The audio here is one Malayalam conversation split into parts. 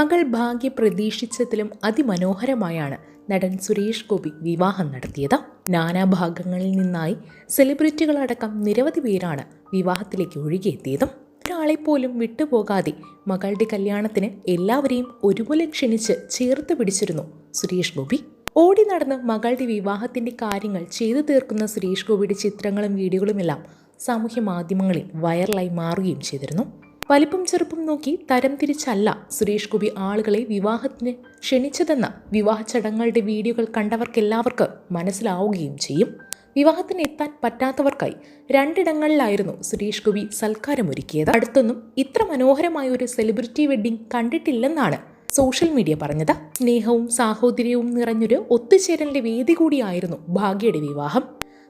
മകൾ ഭാഗ്യ പ്രതീക്ഷിച്ചതിലും അതിമനോഹരമായാണ് നടൻ സുരേഷ് ഗോപി വിവാഹം നടത്തിയത്. നാനാഭാഗങ്ങളിൽ നിന്നായി സെലിബ്രിറ്റികളടക്കം നിരവധി പേരാണ് വിവാഹത്തിലേക്ക് ഒഴുകിയെത്തിയതും. ഒരാളെ പോലും വിട്ടുപോകാതെ മകളുടെ കല്യാണത്തിന് എല്ലാവരെയും ഒരുപോലെ ക്ഷണിച്ച് ചേർത്ത് പിടിച്ചിരുന്നു സുരേഷ് ഗോപി. ഓടി നടന്ന് മകളുടെ വിവാഹത്തിന്റെ കാര്യങ്ങൾ ചെയ്തു തീർക്കുന്ന സുരേഷ് ഗോപിയുടെ ചിത്രങ്ങളും വീഡിയോകളുമെല്ലാം സാമൂഹ്യ മാധ്യമങ്ങളിൽ വൈറലായി മാറുകയും ചെയ്തിരുന്നു. വലിപ്പം ചെറുപ്പം നോക്കി തരം തിരിച്ചല്ല സുരേഷ് ഗോപി ആളുകളെ വിവാഹത്തിന് ക്ഷണിച്ചതെന്ന വിവാഹ ചടങ്ങുകളുടെ വീഡിയോകൾ കണ്ടവർക്കെല്ലാവർക്കും മനസ്സിലാവുകയും ചെയ്യും. വിവാഹത്തിന് എത്താൻ പറ്റാത്തവർക്കായി രണ്ടിടങ്ങളിലായിരുന്നു സുരേഷ് ഗോപി സൽക്കാരമൊരുക്കിയത്. അടുത്തൊന്നും ഇത്ര മനോഹരമായ ഒരു സെലിബ്രിറ്റി വെഡ്ഡിംഗ് കണ്ടിട്ടില്ലെന്നാണ് സോഷ്യൽ മീഡിയ പറഞ്ഞത്. സ്നേഹവും സാഹോദര്യവും നിറഞ്ഞൊരു ഒത്തുചേരലിന്റെ വേദി കൂടിയായിരുന്നു ഭാഗ്യയുടെ വിവാഹം.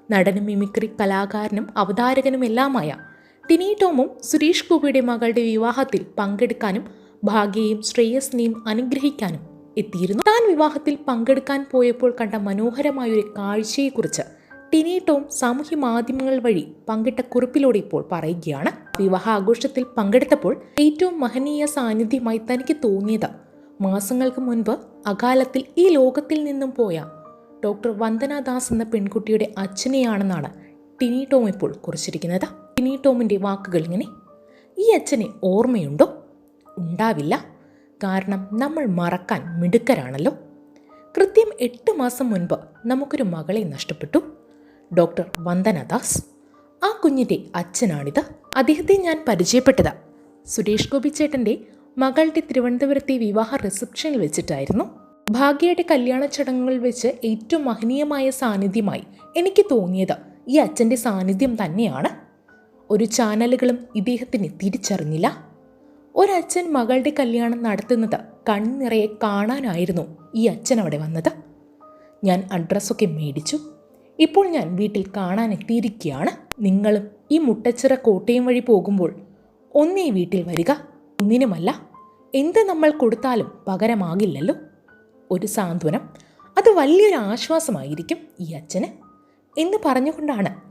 നടനും മിമിക്രി കലാകാരനും അവതാരകനുമെല്ലാമായ ടിനി ടോമും സുരേഷ് ഗോപിയുടെ മകളുടെ വിവാഹത്തിൽ പങ്കെടുക്കാനും ഭാഗ്യയും ശ്രേയസിനെയും അനുഗ്രഹിക്കാനും എത്തിയിരുന്നു. താൻ വിവാഹത്തിൽ പങ്കെടുക്കാൻ പോയപ്പോൾ കണ്ട മനോഹരമായൊരു കാഴ്ചയെക്കുറിച്ച് ടിനി ടോം സാമൂഹ്യ മാധ്യമങ്ങൾ വഴി പങ്കിട്ട കുറിപ്പിലൂടെ ഇപ്പോൾ പറയുകയാണ്. വിവാഹ ആഘോഷത്തിൽ പങ്കെടുത്തപ്പോൾ ഏറ്റവും മഹനീയ സാന്നിധ്യമായി തനിക്ക് തോന്നിയത് മാസങ്ങൾക്ക് മുൻപ് അകാലത്തിൽ ഈ ലോകത്തിൽ നിന്നും പോയ ഡോക്ടർ വന്ദന ദാസ് എന്ന പെൺകുട്ടിയുടെ അച്ഛനെയാണെന്നാണ് ടിനി ടോം ഇപ്പോൾ കുറിച്ചിരിക്കുന്നത്. ടിനി ടോമിന്റെ വാക്കുകൾ ഇങ്ങനെ ഈ അച്ഛനെ ഓർമ്മയുണ്ടോ? ഉണ്ടാവില്ല. കാരണം നമ്മൾ മറക്കാൻ മിടുക്കരാണല്ലോ. കൃത്യം എട്ട് മാസം മുൻപ് നമുക്കൊരു മകളെ നഷ്ടപ്പെട്ടു. ഡോക്ടർ വന്ദനദാസ്. ആ കുഞ്ഞിന്റെ അച്ഛനാണിത്. അദ്ദേഹത്തെ ഞാൻ പരിചയപ്പെട്ടത്. സുരേഷ് ഗോപി ചേട്ടന്റെ മകളുടെ തിരുവനന്തപുരത്തെ വിവാഹ റിസപ്ഷനിൽ വെച്ചിട്ടായിരുന്നു. ഭാഗ്യയുടെ കല്യാണ ചടങ്ങുകൾ വെച്ച് ഏറ്റവും മഹനീയമായ സാന്നിധ്യമായി എനിക്ക് തോന്നിയത് ഈ അച്ഛന്റെ സാന്നിധ്യം തന്നെയാണ്. ഒരു ചാനലുകളും ഇദ്ദേഹത്തിന് തിരിച്ചറിഞ്ഞില്ല. ഒരച്ഛൻ മകളുടെ കല്യാണം നടത്തുന്നത് കണ്ണിറയെ കാണാനായിരുന്നു ഈ അച്ഛൻ അവിടെ വന്നത്. ഞാൻ അഡ്രസ്സൊക്കെ മേടിച്ചു. ഇപ്പോൾ ഞാൻ വീട്ടിൽ കാണാൻ എത്തിയിരിക്കുകയാണ് നിങ്ങളും ഈ മുട്ടച്ചിറ കോട്ടയം വഴി പോകുമ്പോൾ ഒന്നേ വീട്ടിൽ വരിക. ഒന്നിനുമല്ല എന്ത് നമ്മൾ കൊടുത്താലും പകരമാകില്ലല്ലോ. ഒരു സാന്ത്വനം. അത് വലിയൊരു ആശ്വാസമായിരിക്കും ഈ അച്ഛന്. എന്ന് പറഞ്ഞുകൊണ്ടാണ്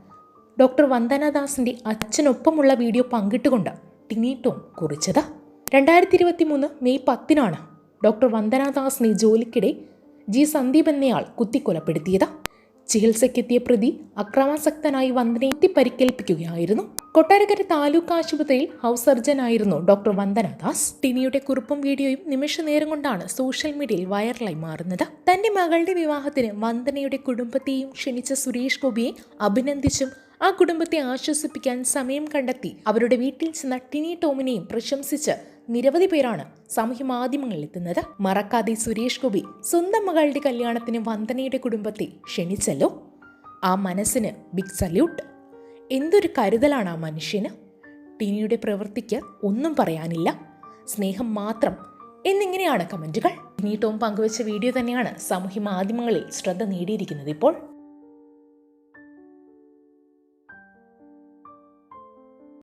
ഡോക്ടർ വന്ദനദാസിന്റെ അച്ഛനൊപ്പമുള്ള വീഡിയോ പങ്കിട്ടുകൊണ്ട് ടിനി ടോം കുറിച്ചത്. രണ്ടായിരത്തി ഇരുപത്തി മൂന്ന് മെയ് പത്തിനാണ് ഡോക്ടർ വന്ദനദാസിനെ ജോലിക്കിടെ ജി. സന്ദീപ് എന്നയാൾ കുത്തിക്കൊലപ്പെടുത്തിയത്. ചികിത്സയ്ക്കെത്തിയ പ്രതി അക്രമാസക്തനായി വന്ദനെ എത്തി പരിക്കേൽപ്പിക്കുകയായിരുന്നു കൊട്ടാരക്കര താലൂക്ക് ആശുപത്രിയിൽ ഹൗസ് സർജനായിരുന്നു ഡോക്ടർ വന്ദനദാസ്. ടിനിയുടെ കുറിപ്പും വീഡിയോയും നിമിഷ നേരം കൊണ്ടാണ് സോഷ്യൽ മീഡിയയിൽ വൈറലായി മാറുന്നത്. തന്റെ മകളുടെ വിവാഹത്തിന് വന്ദനയുടെ കുടുംബത്തെയും ക്ഷണിച്ച സുരേഷ് ഗോപിയെ അഭിനന്ദിച്ചും ആ കുടുംബത്തെ ആശ്വസിപ്പിക്കാൻ സമയം കണ്ടെത്തി. അവരുടെ വീട്ടിൽ ചെന്ന ടിനി ടോമിനെയും പ്രശംസിച്ച് നിരവധി പേരാണ് സാമൂഹ്യ മാധ്യമങ്ങളിൽ എത്തുന്നത്. മറക്കാതെ സുരേഷ് ഗോപി സ്വന്തം മകളുടെ കല്യാണത്തിന് വന്ദനയുടെ കുടുംബത്തെ ക്ഷണിച്ചല്ലോ. ആ മനസ്സിന് ബിഗ് സല്യൂട്ട് എന്തൊരു കരുതലാണ് ആ മനുഷ്യന്. ടിനിയുടെ പ്രവൃത്തിക്ക് ഒന്നും പറയാനില്ല. സ്നേഹം മാത്രം. എന്നിങ്ങനെയാണ് കമന്റുകൾ ടിനി ടോം പങ്കുവച്ച വീഡിയോ തന്നെയാണ് സാമൂഹ്യ മാധ്യമങ്ങളിൽ ശ്രദ്ധ നേടിയിരിക്കുന്നത് ഇപ്പോൾ.